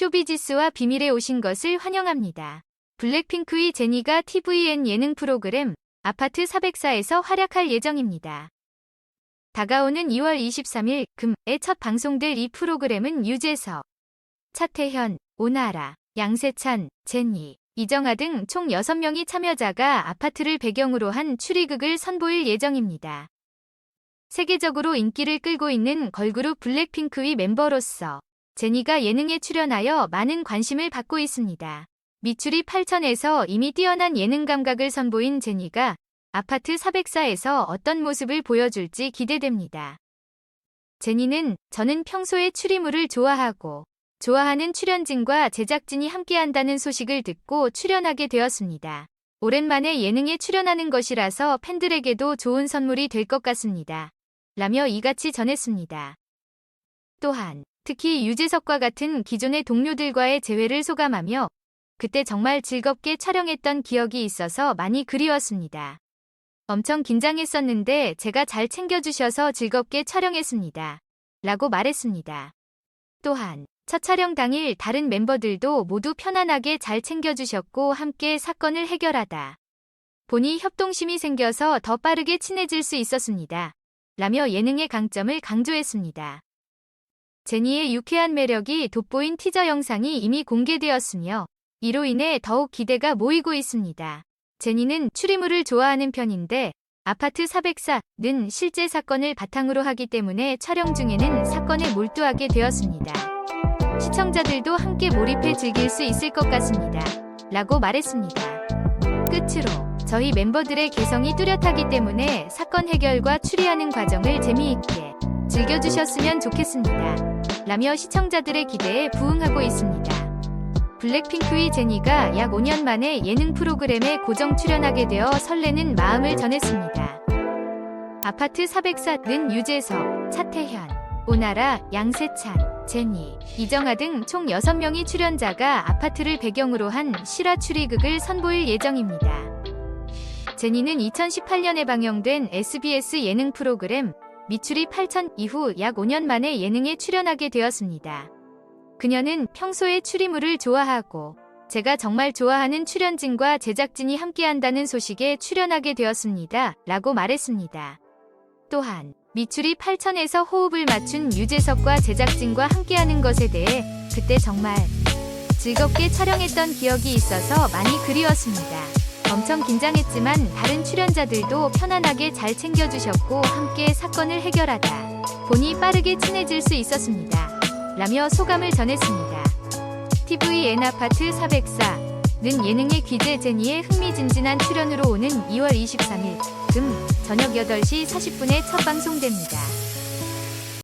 쇼비지스와 비밀에 오신 것을 환영합니다. 블랙핑크의 제니가 TVN 예능 프로그램 아파트 404에서 활약할 예정입니다. 다가오는 2월 23일 금에 첫 방송될 이 프로그램은 유재석, 차태현, 오나라, 양세찬, 제니, 이정아 등 총 6명이 참여자가 아파트를 배경으로 한 추리극을 선보일 예정입니다. 세계적으로 인기를 끌고 있는 걸그룹 블랙핑크의 멤버로서 제니가 예능에 출연하여 많은 관심을 받고 있습니다. 미추리 8천에서 이미 뛰어난 예능 감각을 선보인 제니가 아파트 404에서 어떤 모습을 보여줄지 기대됩니다. 제니는 저는 평소에 추리물을 좋아하고 좋아하는 출연진과 제작진이 함께한다는 소식을 듣고 출연하게 되었습니다. 오랜만에 예능에 출연하는 것이라서 팬들에게도 좋은 선물이 될 것 같습니다. 라며 이같이 전했습니다. 또한 특히 유재석과 같은 기존의 동료들과의 재회를 소감하며 그때 정말 즐겁게 촬영했던 기억이 있어서 많이 그리웠습니다. 엄청 긴장했었는데 제가 잘 챙겨주셔서 즐겁게 촬영했습니다. 라고 말했습니다. 또한 첫 촬영 당일 다른 멤버들도 모두 편안하게 잘 챙겨주셨고 함께 사건을 해결하다. 보니 협동심이 생겨서 더 빠르게 친해질 수 있었습니다. 라며 예능의 강점을 강조했습니다. 제니의 유쾌한 매력이 돋보인 티저 영상이 이미 공개되었으며 이로 인해 더욱 기대가 모이고 있습니다. 제니는 추리물을 좋아하는 편인데 아파트 404는 실제 사건을 바탕으로 하기 때문에 촬영 중에는 사건에 몰두하게 되었습니다. 시청자들도 함께 몰입해 즐길 수 있을 것 같습니다. 라고 말했습니다. 끝으로 저희 멤버들의 개성이 뚜렷하기 때문에 사건 해결과 추리하는 과정을 재미있게 즐겨주셨으면 좋겠습니다. 라며 시청자들의 기대에 부응하고 있습니다. 블랙핑크의 제니가 약 5년 만에 예능 프로그램에 고정 출연하게 되어 설레는 마음을 전했습니다. 아파트 404는 유재석, 차태현, 오나라, 양세찬, 제니, 이정아 등 총 6명의 출연자가 아파트를 배경으로 한 실화 추리극을 선보일 예정입니다. 제니는 2018년에 방영된 SBS 예능 프로그램 미추리 8천 이후 약 5년 만에 예능에 출연하게 되었습니다. 그녀는 평소에 추리물을 좋아하고 제가 정말 좋아하는 출연진과 제작진이 함께한다는 소식에 출연하게 되었습니다. 라고 말했습니다. 또한 미추리 8천에서 호흡을 맞춘 유재석과 제작진과 함께하는 것에 대해 그때 정말 즐겁게 촬영했던 기억이 있어서 많이 그리웠습니다. 엄청 긴장했지만 다른 출연자들도 편안하게 잘 챙겨주셨고 함께 사건을 해결하다 보니 빠르게 친해질 수 있었습니다. 라며 소감을 전했습니다. TVN 아파트 404는 예능의 귀재 제니의 흥미진진한 출연으로 오는 2월 23일 금 저녁 8시 40분에 첫 방송됩니다.